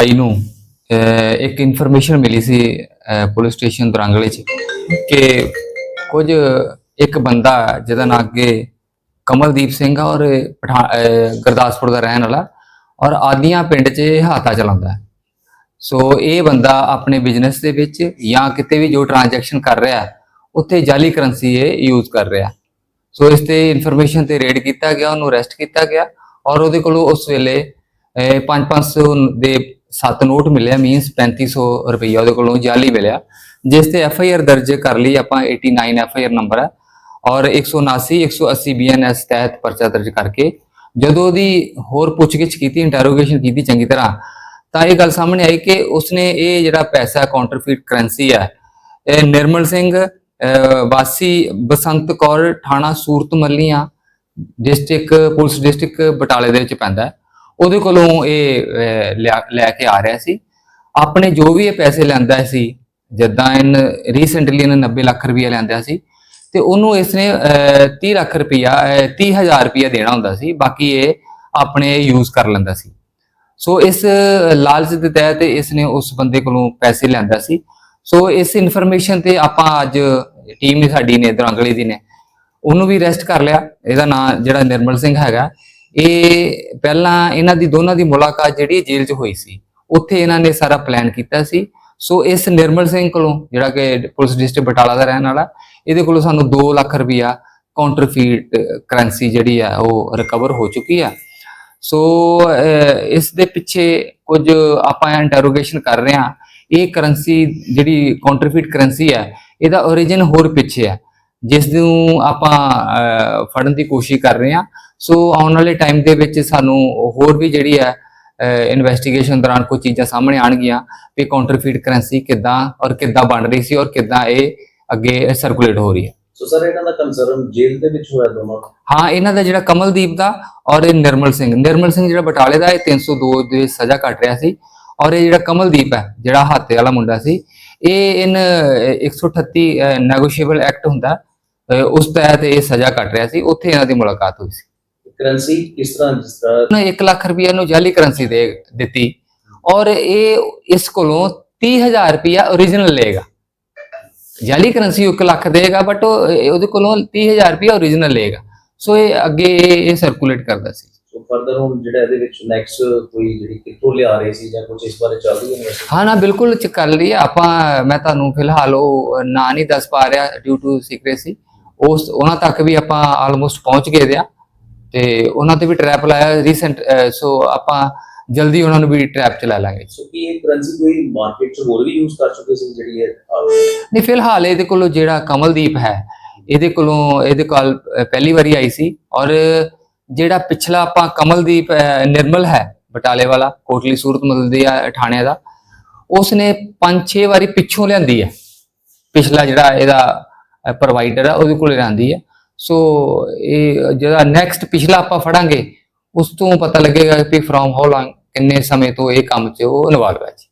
ਭਾਈ ਨੂੰ ਇੱਕ ਇਨਫੋਰਮੇਸ਼ਨ ਮਿਲੀ ਸੀ ਪੁਲਿਸ ਸਟੇਸ਼ਨ ਦਰਾਂਗਲੇ 'ਚ ਕਿ ਕੁਝ ਇੱਕ ਬੰਦਾ ਜਿਹਦਾ ਨਾਂ ਅੱਗੇ ਕਮਲਦੀਪ ਸਿੰਘ ਆ ਔਰ ਗੁਰਦਾਸਪੁਰ ਦਾ ਰਹਿਣ ਵਾਲਾ ਔਰ ਆਦੀਆਂ ਪਿੰਡ 'ਚ ਹਾਤਾ ਚਲਾਉਂਦਾ। ਸੋ ਇਹ ਬੰਦਾ ਆਪਣੇ ਬਿਜ਼ਨਸ ਦੇ ਵਿੱਚ ਜਾਂ ਕਿਤੇ ਵੀ ਜੋ ਟ੍ਰਾਂਜੈਕਸ਼ਨ ਕਰ ਰਿਹਾ, ਉੱਥੇ ਜਾਲੀ ਕਰੰਸੀ ਇਹ ਯੂਜ਼ ਕਰ ਰਿਹਾ। ਸੋ ਇਸ ਤੇ ਇਨਫੋਰਮੇਸ਼ਨ ਤੇ ਰੇਡ ਕੀਤਾ ਗਿਆ, ਉਹਨੂੰ ਅਰੈਸਟ ਕੀਤਾ ਗਿਆ ਔਰ ਉਹਦੇ ਕੋਲੋਂ ਉਸ ਵੇਲੇ 5-500 ਦੇ ਸੱਤ ਨੋਟ ਮਿਲਿਆ ਮੀਨਸ 3500 ਰੁਪਈਆ ਉਹਦੇ ਕੋਲੋਂ ਜਾਲੀ ਮਿਲਿਆ, ਜਿਸ ਤੇ ਐਫ ਆਈ ਆਰ ਦਰਜ ਕਰ ਲਈ ਆਪਾਂ 89 ਐਫ ਆਈ ਆਰ ਨੰਬਰ ਹੈ ਔਰ 179 180 ਬੀਐਨਐਸ ਤਹਿਤ ਪਰਚਾ ਦਰਜ ਕਰਕੇ, ਜਦੋਂ ਉਹਦੀ ਹੋਰ ਪੁੱਛਗਿੱਛ ਕੀਤੀ ਇੰਟਰੋਗੇਸ਼ਨ ਕੀਤੀ ਚੰਗੀ ਤਰ੍ਹਾਂ, ਤਾਂ ਇਹ ਗੱਲ ਸਾਹਮਣੇ ਆਈ ਕਿ ਉਸਨੇ ਇਹ ਜਿਹੜਾ ਪੈਸਾ ਕਾਊਂਟਰਫੀਟ ਕਰੰਸੀ ਹੈ ਇਹ ਨਿਰਮਲ ਸਿੰਘ ਵਾਸੀ ਬਸੰਤ ਕੌਰ ਥਾਣਾ Surat Mallian district police district ਬਟਾਲੇ ਦੇ ਵਿੱਚ ਪੈਂਦਾ ਹੈ। ਉਹਦੇ ਕੋਲੋਂ ਇਹ ਲਿਆ- ਲੈ ਕੇ ਆ ਰਿਹਾ ਸੀ। ਆਪਣੇ ਜੋ ਵੀ ਇਹ ਪੈਸੇ ਲੈਂਦਾ ਸੀ ਜਿੱਦਾਂ ਇਨ ਰੀਸੈਂਟਲੀ ਇਹਨੇ 90 ਲੱਖ ਰੁਪਇਆ ਲੈਂਦਾ ਸੀ ਤੇ ਉਹਨੂੰ ਇਸਨੇ ਅਹ, 30 ਲੱਖ ਰੁਪਇਆ 30000 ਰੁਪਇਆ ਦੇਣਾ ਹੁੰਦਾ ਸੀ ਬਾਕੀ ਇਹ ਆਪਣੇ ਯੂਜ਼ ਕਰ ਲੈਂਦਾ ਸੀ। ਸੋ ਇਸ ਲਾਲਚ ਦੇ ਤਹਿਤ ਇਸਨੇ ਉਸ ਬੰਦੇ ਕੋਲੋਂ ਪੈਸੇ ਲੈਂਦਾ ਸੀ। ਸੋ ਇਸ ਇਨਫੋਰਮੇਸ਼ਨ ਤੇ ਆਪਾਂ ਅੱਜ ਟੀਮ ਸਾਡੀ ਨੇ ਦਰਾਂਗਲੀ ਦੀ ਨੇ ਉਹਨੂੰ ਵੀ ਅਰੈਸਟ ਕਰ ਲਿਆ। ਇਹਦਾ ਨਾਮ ਜਿਹੜਾ ਨਿਰਮਲ ਸਿੰਘ ਹੈਗਾ ਇਹ ਪਹਿਲਾਂ ਇਹਨਾਂ ਦੀ ਦੋਨਾਂ ਦੀ ਮੁਲਾਕਾਤ ਜਿਹੜੀ ਜੇਲ੍ਹ 'ਚ ਹੋਈ ਸੀ, ਉੱਥੇ ਇਹਨਾਂ ਨੇ ਸਾਰਾ ਪਲਾਨ ਕੀਤਾ ਸੀ। ਸੋ ਇਸ ਨਿਰਮਲ ਸਿੰਘ ਕੋਲੋਂ, ਜਿਹੜਾ ਕਿ ਪੁਲਿਸ ਡਿਸਟ੍ਰਿਕਟ ਬਟਾਲਾ ਦਾ ਰਹਿਣ ਵਾਲਾ, ਇਹਦੇ ਕੋਲੋਂ ਸਾਨੂੰ 2 ਲੱਖ ਰੁਪਇਆ ਕਾਊਂਟਰਫੀਟ ਕਰੰਸੀ ਜਿਹੜੀ ਆ, ਉਹ ਰਿਕਵਰ ਹੋ ਚੁੱਕੀ ਆ। ਸੋ ਇਸ ਦੇ ਪਿੱਛੇ ਕੁਝ ਆਪਾਂ ਇੰਟਰੋਗੇਸ਼ਨ ਕਰ ਰਹੇ ਹਾਂ। ਇਹ ਕਰੰਸੀ ਜਿਹੜੀ ਕਾਊਂਟਰਫੀਟ ਕਰੰਸੀ ਹੈ ਇਹਦਾ origin ਹੋਰ ਪਿੱਛੇ ਹੈ ਜਿਸ ਨੂੰ ਆਪਾਂ ਫੜਨ ਦੀ ਕੋਸ਼ਿਸ਼ ਕਰ ਰਹੇ ਹਾਂ। ਸੋ ਆਉਣ ਵਾਲੇ ਟਾਈਮ ਦੇ ਵਿੱਚ ਸਾਨੂੰ ਹੋਰ ਵੀ ਜਿਹੜੀ ਹੈ ਇਨਵੈਸਟੀਗੇਸ਼ਨ ਦੌਰਾਨ ਕੁਝ ਚੀਜ਼ਾਂ ਸਾਹਮਣੇ ਆਣਗੀਆਂ ਕਿ ਕਾਊਂਟਰਫੀਟ ਕਰੰਸੀ ਕਿੱਦਾਂ ਔਰ ਕਿੱਦਾਂ ਬਣ ਰਹੀ ਸੀ ਔਰ ਕਿੱਦਾਂ ਇਹ ਅੱਗੇ ਸਰਕੂਲੇਟ ਹੋ ਰਹੀ ਹੈ। ਸੋ ਸਰ ਇਹਨਾਂ ਦਾ ਕੰਸਰਨ ਜੇਲ੍ਹ ਦੇ ਵਿੱਚ ਹੋਇਆ ਦੋਨੋਂ? ਹਾਂ ਇਹਨਾਂ ਦਾ ਜਿਹੜਾ ਕਮਲਦੀਪ ਦਾ ਔਰ ਇਹ ਨਿਰਮਲ ਸਿੰਘ। ਨਿਰਮਲ ਸਿੰਘ ਜਿਹੜਾ ਬਟਾਲੇ ਦਾ ਇਹ 302 ਦੇ ਸਜ਼ਾ ਕੱਟ ਰਿਹਾ ਸੀ ਔਰ ਇਹ ਜਿਹੜਾ ਕਮਲਦੀਪ ਹੈ ਜਿਹੜਾ ਹਾਤੇ ਵਾਲਾ ਮੁੰਡਾ ਸੀ ਇਹ ਇਨ 138 ਨੈਗੋਸ਼ੀਏਬਲ ਐਕਟ ਹੁੰਦਾ। ਉਸ ਤਹਿਤ ਇਹ ਸਜ਼ਾ ਕੱਟ ਰਿਹਾ ਸੀ ਉੱਥੇ ਇਹਨਾਂ ਦੀ ਮੁਲਾਕਾਤ ਹੋਈ ਸੀ। ਕਰੰਸੀ ਕਿਸ ਤਰ੍ਹਾਂ ਜਿਸ ਤਰ੍ਹਾਂ ਉਹਨੇ 1 ਲੱਖ ਰੁਪਏ ਨੂੰ ਜਾਲੀ ਕਰੰਸੀ ਦੇ ਦਿੱਤੀ ਔਰ ਇਹ ਇਸ ਕੋਲੋਂ 30000 ਰੁਪਇਆ origignal ਲਏਗਾ। ਜਾਲੀ ਕਰੰਸੀ 1 ਲੱਖ ਦੇਗਾ ਬਟ ਉਹਦੇ ਕੋਲੋਂ 30000 ਰੁਪਇਆ origignal ਲਏਗਾ। ਸੋ ਇਹ ਅੱਗੇ ਇਹ ਸਰਕੂਲੇਟ ਕਰਦਾ ਸੀ। ਸੋ ਫਰਦਰ ਹੁਣ ਜਿਹੜਾ ਇਹਦੇ ਵਿੱਚ ਨੈਕਸਟ ਕੋਈ ਜਿਹੜੀ ਕਿੱਥੋਂ ਲਿਆ ਰਹੇ ਸੀ ਜਾਂ ਕੁਝ ਇਸ ਬਾਰੇ ਚੱਲ ਰਹੀ ਹੈ ਹਾਂ ਨਾ ਬਿਲਕੁਲ ਚ ਕਰ ਲਈ ਹੈ। ਆਪਾਂ ਮੈਂ ਤੁਹਾਨੂੰ ਫਿਲਹਾਲ ਉਹ ਨਾਂ ਨਹੀਂ ਦੱਸ ਪਾ ਰਿਹਾ ਡਿਊ ਟੂ ਸੀਕ੍ਰੇਸੀ ਉਸ ਉਹਨਾਂ ਤੱਕ ਵੀ ਆਪਾਂ ਆਲਮੋਸਟ ਪਹੁੰਚ ਗਏ ਦੇ ਆ। ਤੇ ਉਹਨਾਂ ਤੇ ਵੀ ਟ੍ਰੈਪ ਲਾਇਆ ਰੀਸੈਂਟ ਸੋ ਆਪਾਂ ਜਲਦੀ ਉਹਨਾਂ ਨੂੰ ਵੀ ਟ੍ਰੈਪ ਚ ਲੈ ਲਾਂਗੇ। ਸੋ ਕੀ ਇਹ ਕਰੰਸੀ ਕੋਈ ਮਾਰਕੀਟ 'ਚ ਹੋਰ ਵੀ ਯੂਜ਼ ਕਰ ਚੁੱਕੇ ਸੀ ਜਿਹੜੀ ਆ ਹੈ? ਨਹੀਂ ਫਿਲਹਾਲ ਇਹਦੇ ਕੋਲੋਂ ਜਿਹੜਾ ਕਮਲਦੀਪ ਹੈ ਇਹਦੇ ਕੋਲੋਂ ਇਹਦੇ ਕੋਲ ਪਹਿਲੀ ਵਾਰੀ ਆਈ ਸੀ। ਔਰ ਜਿਹੜਾ ਪਿਛਲਾ ਆਪਾਂ ਕਮਲਦੀਪ ਨਿਰਮਲ ਹੈ ਬਟਾਲੇ ਵਾਲਾ ਕੋਟਲੀ ਸੂਰਤ ਮਦਦੀ ਠਾਣੇ ਦਾ ਉਸਨੇ 5-6 ਵਾਰੀ ਪਿੱਛੋਂ ਲਿਆਂਦੀ ਹੈ। ਪਿਛਲਾ ਜਿਹੜਾ ਇਹਦਾ ਪ੍ਰੋਵਾਈਡਰ ਆ, ਉਹਦੇ ਕੋਲ ਰਹਿੰਦੀ ਆ। ਸੋ ਇਹ ਜਿਹੜਾ ਨੈਕਸਟ ਪਿਛਲਾ ਆਪਾਂ ਫੜਾਂਗੇ, ਉਸ ਤੋਂ ਪਤਾ ਲੱਗੇਗਾ ਕਿ ਫਰੋਮ ਹਾਊ ਲੌਂਗ ਕਿੰਨੇ ਸਮੇਂ ਤੋਂ ਇਹ ਕੰਮ 'ਚ ਉਹ ਇਨਵੋਲਵ ਹੈ ਜੀ।